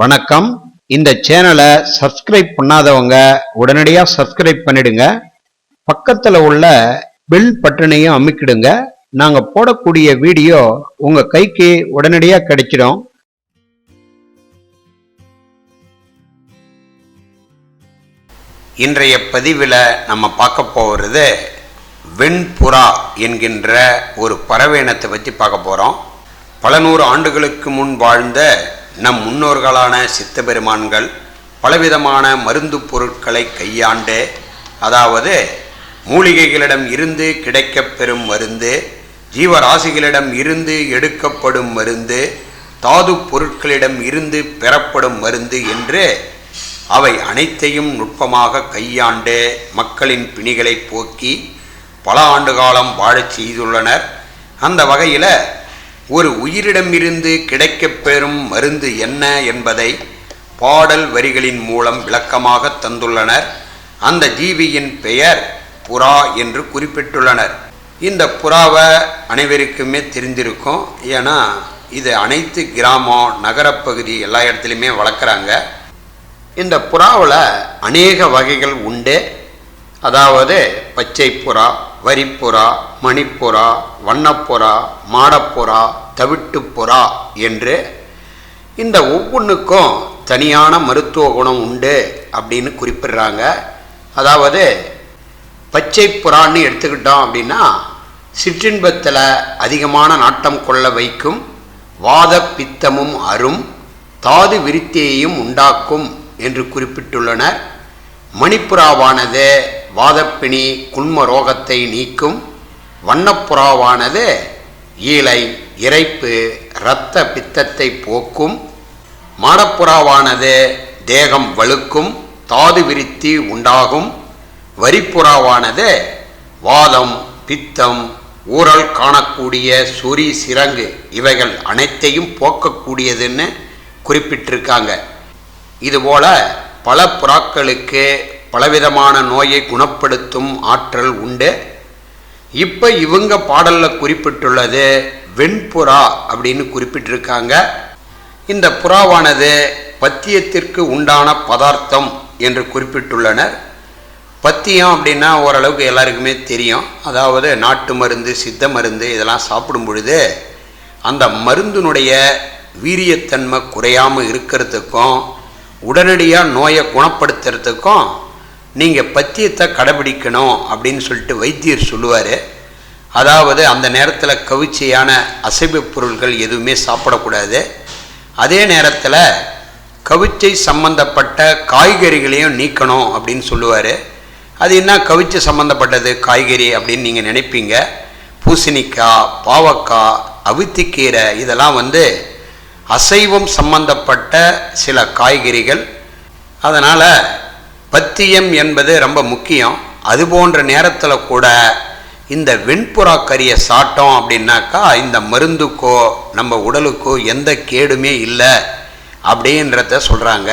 வணக்கம். இந்த சேனலை சப்ஸ்கிரைப் பண்ணாதவங்க உடனடியாக சப்ஸ்கிரைப் பண்ணிடுங்க. பக்கத்தில் உள்ள பெல் பட்டனையும் அமைக்கிடுங்க. நாங்கள் போடக்கூடிய வீடியோ உங்கள் கைக்கு உடனடியாக கிடைச்சிடும். இன்றைய பதிவில் நம்ம பார்க்க போகிறது வெண்புறா என்கின்ற ஒரு பறவை இனத்தை பற்றி பார்க்க போகிறோம் பல நூறு ஆண்டுகளுக்கு முன் வாழ்ந்த நம் முன்னோர்களான சித்தபெருமான்கள் பலவிதமான மருந்து பொருட்களை கையாண்டு அதாவது மூலிகைகளிடம் இருந்து கிடைக்கப்பெறும் மருந்து ஜீவராசிகளிடம் இருந்து எடுக்கப்படும் மருந்து தாது பொருட்களிடம் இருந்து பெறப்படும் மருந்து என்று அவை அனைத்தையும் நுட்பமாக கையாண்டு மக்களின் பிணிகளை போக்கி பல ஆண்டு காலம் வாழச் செய்துள்ளனர். அந்த வகையில் ஒரு உயிரிடமிருந்து கிடைக்கப் பெறும் மருந்து என்ன என்பதை பாடல் வரிகளின் மூலம் விளக்கமாக தந்துள்ளனர். அந்த ஜீவியின் பெயர் புறா என்று குறிப்பிட்டுள்ளனர். இந்த புறாவை அனைவருக்குமே தெரிந்திருக்கும். ஏன்னா இது அனைத்து கிராமம் நகரப்பகுதி எல்லா இடத்துலையுமே வளர்க்குறாங்க. இந்த புறாவில் அநேக வகைகள் உண்டு. அதாவது பச்சை புறா வரிப்புறா மணிப்புறா வண்ணப்புறா மாடப்புறா தவிட்டுப்புறா என்று இந்த ஒவ்வொன்றுக்கும் தனியான மருத்துவ குணம் உண்டு அப்படின்னு குறிப்பிடுறாங்க. அதாவது பச்சை புறான்னு எடுத்துக்கிட்டோம் அப்படின்னா சிற்றின்பத்தில் அதிகமான நாட்டம் கொள்ள வைக்கும் வாத பித்தமும் அரும் தாது விருத்தியையும் உண்டாக்கும் என்று குறிப்பிட்டுள்ளனர். மணிப்புறாவானது வாதப்பிணி குன்ம ரோகத்தை நீக்கும் வண்ணப்புறாவானது ஈலை இறைப்பு இரத்த பித்தத்தை போக்கும் மாடப்புறாவானது தேகம் வழுக்கும் தாது விருத்தி உண்டாகும் வரிப்புறாவானது வாதம் பித்தம் ஊரல் காணக்கூடிய சொறி சிரங்கு இவைகள் அனைத்தையும் போக்கக்கூடியதுன்னு குறிப்பிட்டிருக்காங்க. இதுபோல பல புறாக்களுக்கு பலவிதமான நோயை குணப்படுத்தும் ஆற்றல் உண்டு. இப்போ இவங்க பாடலில் குறிப்பிட்டுள்ளது வெண்புறா அப்படின்னு குறிப்பிட்டிருக்காங்க. இந்த புறாவானது பத்தியத்திற்கு உண்டான பதார்த்தம் என்று குறிப்பிட்டுள்ளனர். பத்தியம் அப்படின்னா ஓரளவுக்கு எல்லாருக்குமே தெரியும். அதாவது நாட்டு மருந்து சித்த மருந்து இதெல்லாம் சாப்பிடும் பொழுது அந்த மருந்தினுடைய வீரியத்தன்மை குறையாமல் இருக்கிறதுக்கும் உடனடியாக நோயை குணப்படுத்துறதுக்கும் நீங்கள் பத்தியத்தை கடைபிடிக்கணும் அப்படின்னு சொல்லிட்டு வைத்தியர் சொல்லுவார். அதாவது அந்த நேரத்தில் கவிச்சையான அசைவு பொருள்கள் எதுவுமே சாப்பிடக்கூடாது. அதே நேரத்தில் கவிச்சை சம்பந்தப்பட்ட காய்கறிகளையும் நீக்கணும் அப்படின்னு சொல்லுவார். அது என்ன கவிச்சை சம்மந்தப்பட்டது காய்கறி அப்படின்னு நீங்கள் நினைப்பீங்க. பூசணிக்காய் பாவக்காய் அவித்திக்கீரை இதெல்லாம் வந்து அசைவம் சம்பந்தப்பட்ட சில காய்கறிகள். அதனால் பத்தியம் என்பது ரொம்ப முக்கியம். அது போன்ற நேரத்தில் கூட இந்த வெண்புறா கறியை சாப்பிட்டோம் அப்படின்னாக்கா இந்த மருந்துக்கோ நம்ம உடலுக்கோ எந்த கேடுமே இல்லை அப்படின்றத சொல்கிறாங்க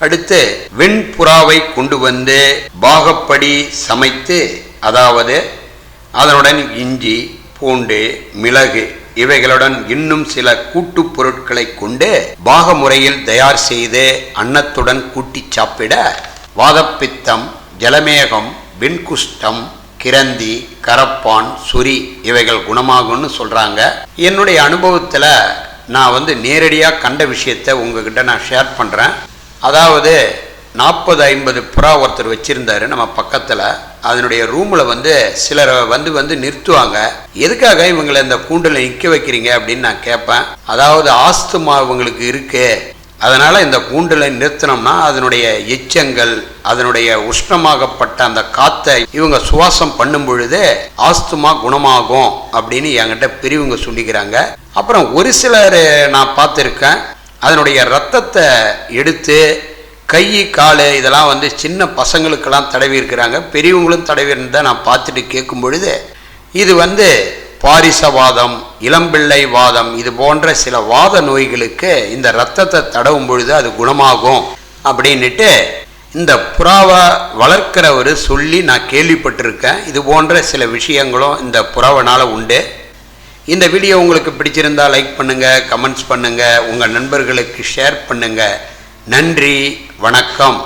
அடுத்து வெண்புறாவை கொண்டு வந்து பாகப்படி சமைத்து அதாவது அதனுடன் இஞ்சி பூண்டு மிளகு இவைகளுடன் இன்னும் சில கூட்டுப் பொருட்களை கொண்டு பாக முறையில் தயார் செய்து அன்னத்துடன் கூட்டி சாப்பிட வாதப்பித்தம் ஜலமேகம் வெண்குஷ்டம் கிரந்தி கரப்பான் சுரி இவைகள் குணமாகும்னு சொல்கிறாங்க என்னுடைய அனுபவத்தில் நான் வந்து நேரடியாக கண்ட விஷயத்தை உங்ககிட்ட நான் ஷேர் பண்ணுறேன் அதாவது நாற்பது ஐம்பது புறா ஒருத்தர் வச்சுருந்தாரு நம்ம பக்கத்தில். அதனுடைய ரூமில் வந்து சிலரை வந்து வந்து நிறுத்துவாங்க. எதுக்காக இவங்களை இந்த கூண்டில் நிற்க வைக்கிறீங்க அப்படின்னு நான் கேட்பேன். அதாவது ஆஸ்துமா இவங்களுக்கு இருக்குது அதனால் இந்த கூண்டில் நிறுத்தினோம்னா அதனுடைய எச்சங்கள் அதனுடைய உஷ்ணமாகப்பட்ட அந்த காற்றை இவங்க சுவாசம் பண்ணும் பொழுது ஆஸ்துமா குணமாகும் அப்படின்னு என்கிட்ட பெரியவங்க சொல்லிக்கிறாங்க. அப்புறம் ஒரு சிலர் நான் பார்த்துருக்கேன். அதனுடைய ரத்தத்தை எடுத்து கை கால் இதெல்லாம் வந்து சின்ன பசங்களுக்கெல்லாம் தடவி இருக்கிறாங்க. பெரியவங்களும் தடவி இருந்தால் நான் பார்த்துட்டு கேட்கும் பொழுது இது வந்து பாரிசவாதம் இளம்பிள்ளை வாதம் இது போன்ற சில வாத நோய்களுக்கு இந்த ரத்தத்தை தடவும் பொழுது அது குணமாகும் அப்படின்னுட்டு இந்த புறாவை வளர்க்கிறவர் சொல்லி நான் கேள்விப்பட்டிருக்கேன். இது போன்ற சில விஷயங்களும் இந்த புறாவனால் உண்டு. இந்த வீடியோ உங்களுக்கு பிடிச்சிருந்தா லைக் பண்ணுங்கள் கமெண்ட்ஸ் பண்ணுங்கள் உங்கள் நண்பர்களுக்கு ஷேர் பண்ணுங்கள் நன்றி வணக்கம்.